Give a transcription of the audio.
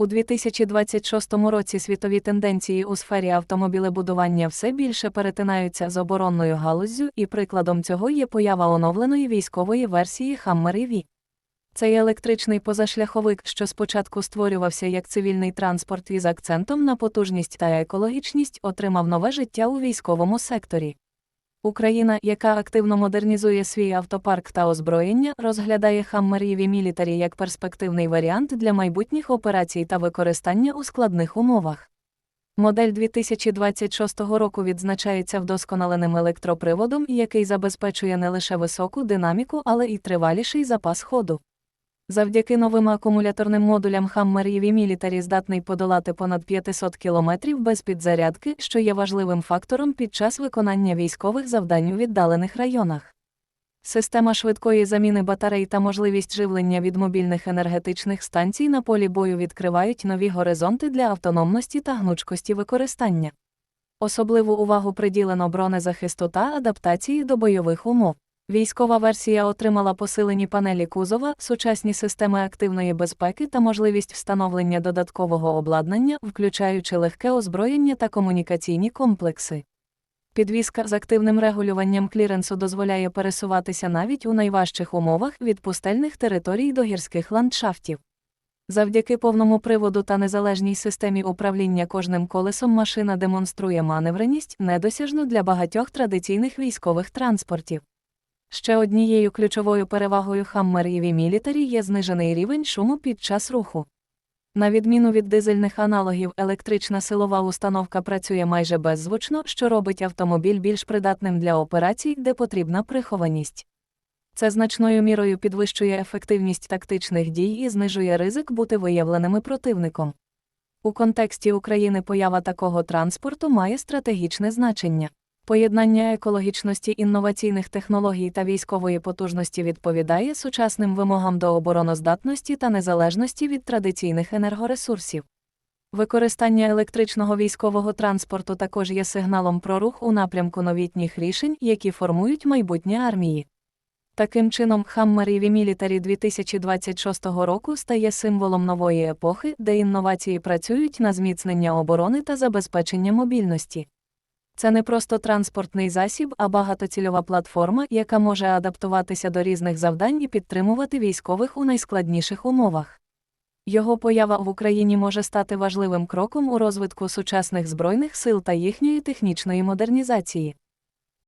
У 2026 році світові тенденції у сфері автомобілебудування все більше перетинаються з оборонною галуззю, і прикладом цього є поява оновленої військової версії Hammer EV. Цей електричний позашляховик, що спочатку створювався як цивільний транспорт із акцентом на потужність та екологічність, отримав нове життя у військовому секторі. Україна, яка активно модернізує свій автопарк та озброєння, розглядає хаммерєві мілітарі як перспективний варіант для майбутніх операцій та використання у складних умовах. Модель 2026 року відзначається вдосконаленим електроприводом, який забезпечує не лише високу динаміку, але й триваліший запас ходу. Завдяки новим акумуляторним модулям Hammer EV Military здатний подолати понад 500 км без підзарядки, що є важливим фактором під час виконання військових завдань у віддалених районах. Система швидкої заміни батарей та можливість живлення від мобільних енергетичних станцій на полі бою відкривають нові горизонти для автономності та гнучкості використання. Особливу увагу приділено бронезахисту та адаптації до бойових умов. Військова версія отримала посилені панелі кузова, сучасні системи активної безпеки та можливість встановлення додаткового обладнання, включаючи легке озброєння та комунікаційні комплекси. Підвізка з активним регулюванням кліренсу дозволяє пересуватися навіть у найважчих умовах від пустельних територій до гірських ландшафтів. Завдяки повному приводу та незалежній системі управління кожним колесом машина демонструє маневреність, недосяжну для багатьох традиційних військових транспортів. Ще однією ключовою перевагою EV Military є знижений рівень шуму під час руху. На відміну від дизельних аналогів, електрична силова установка працює майже беззвучно, що робить автомобіль більш придатним для операцій, де потрібна прихованість. Це значною мірою підвищує ефективність тактичних дій і знижує ризик бути виявленими противником. У контексті України поява такого транспорту має стратегічне значення. Поєднання екологічності інноваційних технологій та військової потужності відповідає сучасним вимогам до обороноздатності та незалежності від традиційних енергоресурсів. Використання електричного військового транспорту також є сигналом про рух у напрямку новітніх рішень, які формують майбутнє армії. Таким чином, EV Military 2026 року стає символом нової епохи, де інновації працюють на зміцнення оборони та забезпечення мобільності. Це не просто транспортний засіб, а багатоцільова платформа, яка може адаптуватися до різних завдань і підтримувати військових у найскладніших умовах. Його поява в Україні може стати важливим кроком у розвитку сучасних збройних сил та їхньої технічної модернізації.